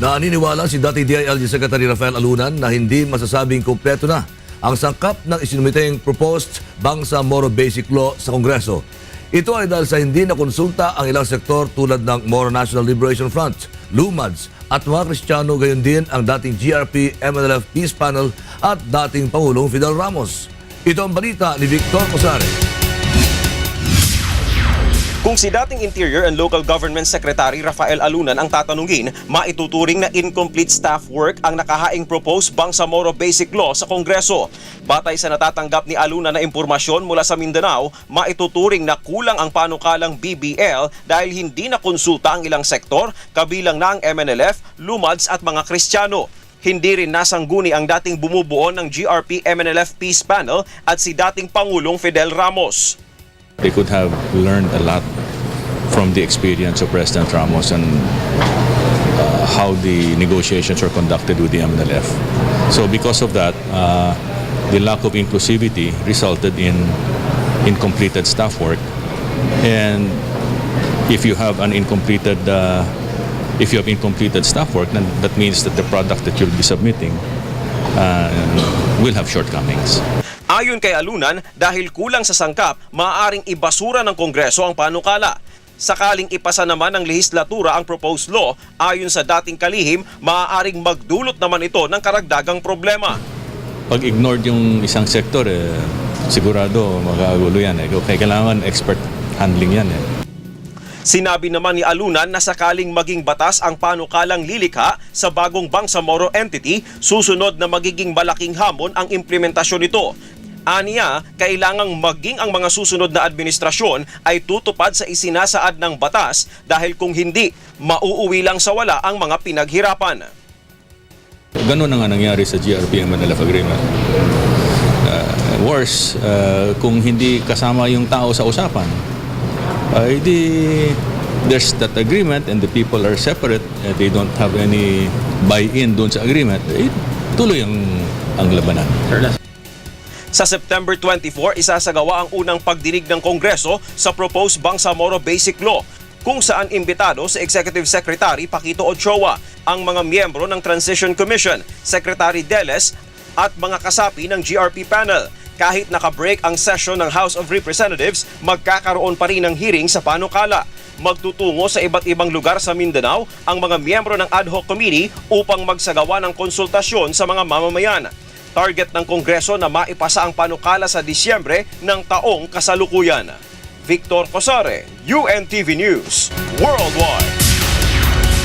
Naniniwala si dati DILG Secretary Rafael Alunan na hindi masasabing kompleto na ang sangkap ng isinumiteng proposed Bangsa Moro Basic Law sa Kongreso. Ito ay dahil sa hindi na konsulta ang ilang sektor tulad ng Moro National Liberation Front, LUMADS at mga Kristiyano gayon din ang dating GRP MNLF Peace Panel at dating Pangulong Fidel Ramos. Ito ang balita ni Victor Cosare. Kung si dating Interior and Local Government Secretary Rafael Alunan ang tatanungin, maituturing na incomplete staff work ang nakahaing proposed Bangsamoro Basic Law sa Kongreso. Batay sa natatanggap ni Alunan na impormasyon mula sa Mindanao, maituturing na kulang ang panukalang BBL dahil hindi na konsulta ang ilang sektor, kabilang na ang MNLF, LUMADS at mga Kristiyano. Hindi rin nasangguni ang dating bumubuo ng GRP MNLF Peace Panel at si dating Pangulong Fidel Ramos. They could have learned a lot from the experience of President Ramos and uh, how the negotiations were conducted with the MNLF. So because of that, uh, the lack of inclusivity resulted in incompleted staff work. And if you have an incompleted uh, if you have incompleted staff work, then that means that the product that you'll be submitting uh, will have shortcomings. Ayon kay Alunan, dahil kulang sa sangkap, maaaring ibasura ng Kongreso ang panukala. Sakaling ipasa naman ng lehislatura ang proposed law, ayon sa dating kalihim, maaaring magdulot naman ito ng karagdagang problema. Pag ignored yung isang sektor, eh, sigurado magkagulo yan. Eh. Kaya kailangan expert handling yan. Eh. Sinabi naman ni Alunan na sakaling maging batas ang panukalang lilikha sa bagong Bangsamoro entity, susunod na magiging malaking hamon ang implementasyon nito. Aniya, kailangang maging ang mga susunod na administrasyon ay tutupad sa isinasaad ng batas dahil kung hindi, mauuwi lang sa wala ang mga pinaghirapan. Ganun na nga nangyari sa GRP Manila Agreement. Uh, worse, uh, kung hindi kasama yung tao sa usapan, ay di there's that agreement and the people are separate and they don't have any buy-in doon sa agreement, eh, tuloy ang, ang labanan. Sa September 24, isasagawa ang unang pagdinig ng Kongreso sa proposed Bangsamoro Basic Law kung saan imbitado si Executive Secretary Paquito Ochoa, ang mga miyembro ng Transition Commission, Secretary Deles at mga kasapi ng GRP panel. Kahit nakabreak ang session ng House of Representatives, magkakaroon pa rin ng hearing sa panukala. Magtutungo sa iba't ibang lugar sa Mindanao ang mga miyembro ng ad hoc committee upang magsagawa ng konsultasyon sa mga mamamayan. Target ng Kongreso na maipasa ang panukala sa Disyembre ng taong kasalukuyan. Victor Cosare, UNTV News, Worldwide.